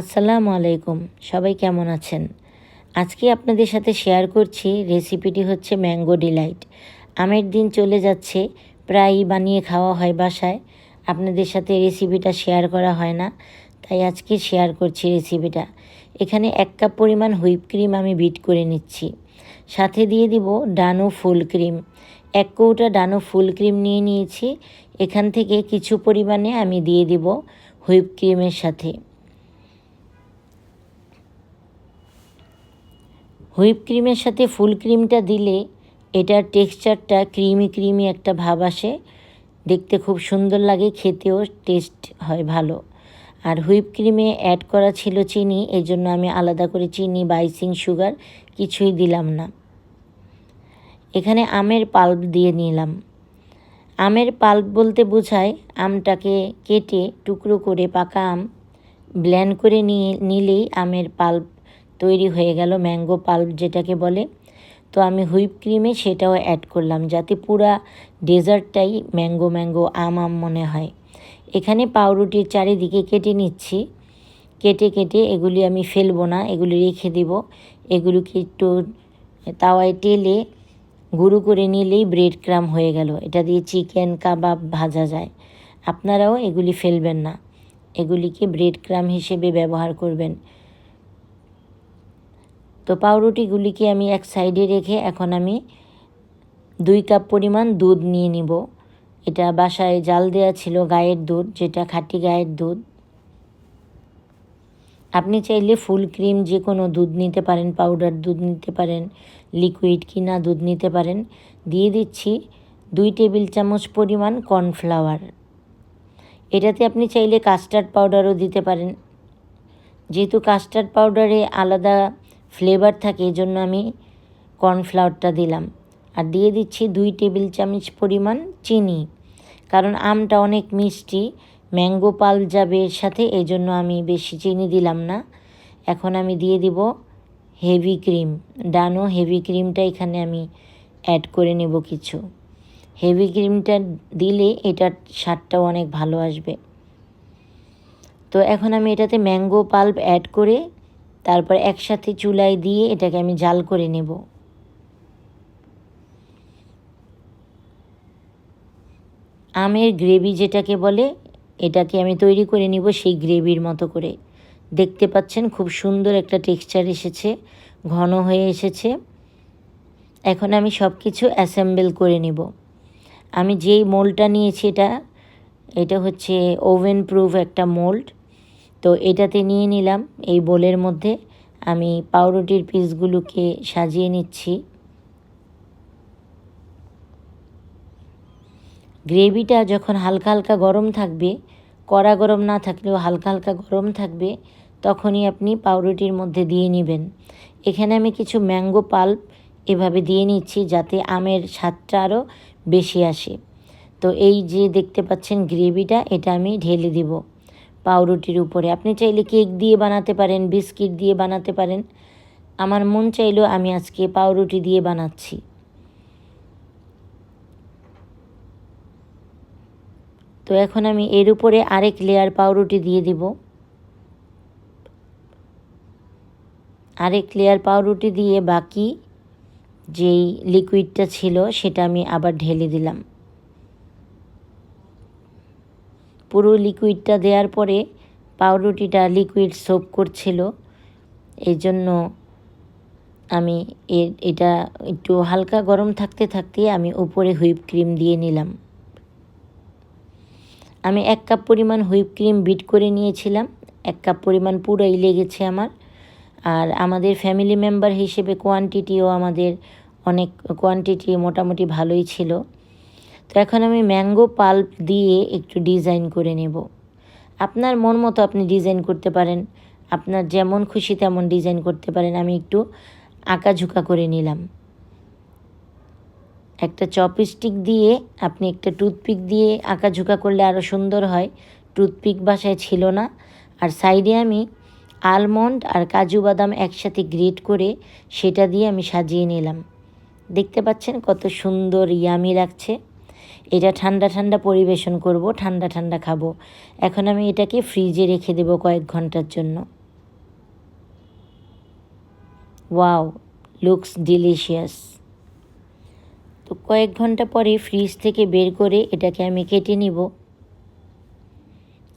আসসালামু আলাইকুম। সবাই কেমন আছেন? আজকে আপনাদের সাথে শেয়ার করছি রেসিপিটি হচ্ছে ম্যাঙ্গো ডিলাইট। আমের দিন চলে যাচ্ছে, প্রায়ই বানিয়ে খাওয়া হয় বাসায়। আপনাদের সাথে রেসিপিটা শেয়ার করা হয় না, তাই আজকে শেয়ার করছি রেসিপিটা। এখানে এক কাপ পরিমাণ হুইপ ক্রিম আমি বিট করে নিচ্ছি। সাথে দিয়ে দিব ডানো ফুল ক্রিম। এক কৌটা ডানো ফুল ক্রিম নিয়ে নিয়েছি। এখান থেকে কিছু পরিমাণে আমি দিয়ে দিব হুইপ ক্রিমের সাথে। হুইপ ক্রিমের সাথে ফুল ক্রিমটা দিলে এটার টেক্সচারটা ক্রিমি ক্রিমি একটা ভাব আসে। দেখতে খুব সুন্দর লাগে, খেতেও টেস্ট হয় ভালো। আর হুইপ ক্রিমে অ্যাড করা ছিল চিনি এই জন্য আমি আলাদা করে চিনি, বাইসিং সুগার কিছুই দিলাম না। এখানে আমের পাল্প দিয়ে নিলাম। আমের পাল্প বলতে বোঝায় আমটাকে কেটে টুকরো করে পাকা আম ব্ল্যান্ড করে নিয়ে নিলেই আমের পাল্প তৈরি হয়ে গেল ম্যাঙ্গো পাল্প যেটাকে বলে। তো আমি হুইপ ক্রিমে সেটাও অ্যাড করলাম যাতে পুরা ডেজার্টটাই ম্যাঙ্গো ম্যাঙ্গো আম আম মনে হয়। এখানে পাউরুটির চারিদিকে কেটে নিচ্ছি। কেটে কেটে এগুলি আমি ফেলব না, এগুলি রেখে দেব। এগুলিকে একটু তাওয়ায় টেলে গুঁড়ো করে নিলেই ব্রেড ক্রাম হয়ে গেল। এটা দিয়ে চিকেন কাবাব ভাজা যায়। আপনারাও এগুলি ফেলবেন না। এগুলিকে ব্রেড ক্রাম হিসেবে ব্যবহার করবেন। তো পাউরুটিগুলিকে আমি এক সাইডে রেখে এখন আমি দুই কাপ পরিমাণ দুধ নিয়ে নিব। এটা বাসায় জাল দেওয়া ছিল গায়ের দুধ, যেটা খাঁটি গায়ের দুধ। আপনি চাইলে ফুল ক্রিম যে কোনো দুধ নিতে পারেন, পাউডার দুধ নিতে পারেন, লিকুইড কিনা দুধ নিতে পারেন। দিয়ে দিচ্ছি দুই টেবিল চামচ পরিমাণ কর্নফ্লাওয়ার। এটাতে আপনি চাইলে কাস্টার্ড পাউডারও দিতে পারেন। যেহেতু কাস্টার্ড পাউডারে আলাদা ফ্লেভার থাকে এই জন্য আমি কর্নফ্লাওয়ারটা দিলাম। আর দিয়ে দিচ্ছি দুই টেবিল চামচ পরিমাণ চিনি। কারণ আমটা অনেক মিষ্টি ম্যাঙ্গো পাল যাবে এর সাথে এই জন্য আমি বেশি চিনি দিলাম না। এখন আমি দিয়ে দিব হেভি ক্রিম ডানো হেভি ক্রিমটা এখানে আমি অ্যাড করে নেব কিছু। হেভি ক্রিমটা দিলে এটার স্বাদটাও অনেক ভালো আসবে। তো এখন আমি এটাতে ম্যাঙ্গো পাল্প অ্যাড করে তারপর একসাথে চুলায় দিয়ে এটাকে আমি জাল করে নেব। আমের গ্রেভি যেটাকে বলে, এটাকে আমি তৈরি করে নিব সেই গ্রেভির মতো করে। দেখতে পাচ্ছেন খুব সুন্দর একটা টেক্সচার এসেছে, ঘন হয়ে এসেছে। এখন আমি সব কিছু অ্যাসেম্বল করে নিব। আমি যেই মোল্ডটা নিয়েছি এটা এটা হচ্ছে ওভেন প্রুফ একটা মোল্ড। তো এটাতে নিয়ে নিলাম। এই বোলের মধ্যে আমি পাউরুটির পিসগুলোকে সাজিয়ে নিচ্ছি। গ্রেভিটা যখন হালকা হালকা গরম থাকবে, কড়া গরম না থাকলেও হালকা হালকা গরম থাকবে, তখনই আপনি পাউরুটির মধ্যে দিয়ে নেবেন। এখানে আমি কিছু ম্যাঙ্গো পাল্প এভাবে দিয়ে নিচ্ছি যাতে আমের স্বাদটা আরও বেশি আসে। তো এই যে দেখতে পাচ্ছেন গ্রেভিটা, এটা আমি ঢেলে দিব। পাউরুটির উপরে। আপনি চাইলে কেক দিয়ে বানাতে পারেন, বিস্কিট দিয়ে বানাতে পারেন। আমার মন চাইলেও আমি আজকে পাউরুটি দিয়ে বানাচ্ছি। তো এখন আমি এর উপরে আরেক লেয়ার পাউরুটি দিয়ে দিব। আরেক লেয়ার পাউরুটি দিয়ে বাকি যেই লিকুইডটা ছিল সেটা আমি আবার ঢেলে দিলাম। পুরো লিকুইডটা দেওয়ার পরে পাউরুটিটা লিকুইড সোপ করছিল। এই জন্য আমি এটা একটু হালকা গরম থাকতে থাকতে আমি উপরে হুইপ ক্রিম দিয়ে নিলাম। আমি এক কাপ পরিমাণ হুইপ ক্রিম বিট করে নিয়েছিলাম। এক কাপ পরিমাণ পুরোই লেগেছে আমার। আর আমাদের ফ্যামিলি মেম্বার হিসেবে কোয়ান্টিটিও আমাদের অনেক কোয়ান্টিটি মোটামুটি ভালোই ছিল। তো এখন আমি ম্যাঙ্গো পাল্প দিয়ে একটু ডিজাইন করে নেব। আপনার মন মতো আপনি ডিজাইন করতে পারেন। আপনার যেমন খুশি তেমন ডিজাইন করতে পারেন। আমি একটু আঁকাঝুঁকা করে নিলাম। একটা চপস্টিক দিয়ে আপনি একটা টুথপিক দিয়ে আঁকাঝুঁকা করলে আরও সুন্দর হয়। টুথপিক বাসায় ছিল না। আর সাইডে আমি আলমন্ড আর কাজু বাদাম একসাথে গ্রেট করে সেটা দিয়ে আমি সাজিয়ে নিলাম। দেখতে পাচ্ছেন কত সুন্দর ইয়ামি লাগছে। এটা ঠান্ডা ঠান্ডা পরিবেশন করব, ঠান্ডা ঠান্ডা খাব। এখন আমি এটাকে ফ্রিজে রেখে দেবো কয়েক ঘণ্টার জন্য। ওয়াও লুকস ডিলিশিয়াস তো কয়েক ঘণ্টা পরে ফ্রিজ থেকে বের করে এটাকে আমি কেটে নিব।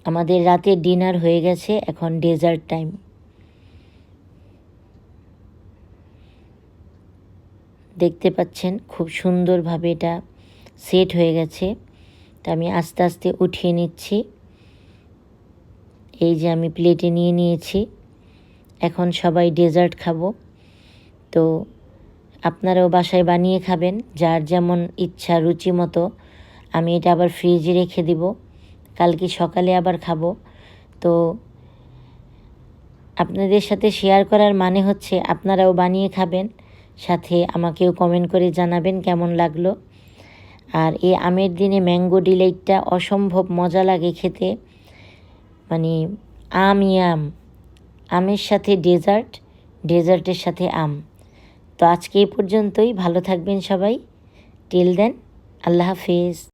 আমাদের রাতের ডিনার হয়ে গেছে, এখন ডেজার্ট টাইম দেখতে পাচ্ছেন, খুব সুন্দরভাবে এটা সেট হয়ে গেছে। তা আমি আস্তে আস্তে উঠিয়ে নিচ্ছি। এই যে আমি প্লেটে নিয়ে নিয়েছি। এখন সবাই ডেজার্ট খাব। তো আপনারাও বাসায় বানিয়ে খাবেন। যার যেমন ইচ্ছা, রুচি মতো আমি এটা আবার ফ্রিজে রেখে দিব। কালকে সকালে আবার খাব। তো আপনাদের সাথে শেয়ার করার মানে হচ্ছে আপনারাও বানিয়ে খাবেন। সাথে আমাকেও কমেন্ট করে জানাবেন কেমন লাগল। আর এই আমের দিনে ম্যাঙ্গো ডিলাইটটা অসম্ভব মজা লাগে খেতে। মানে আম আম। আমের সাথে ডেজার্ট, ডেজার্টের সাথে আম। তো আজকে এই পর্যন্তই। ভালো থাকবেন সবাই। টিল দেন, আল্লাহ হাফিজ।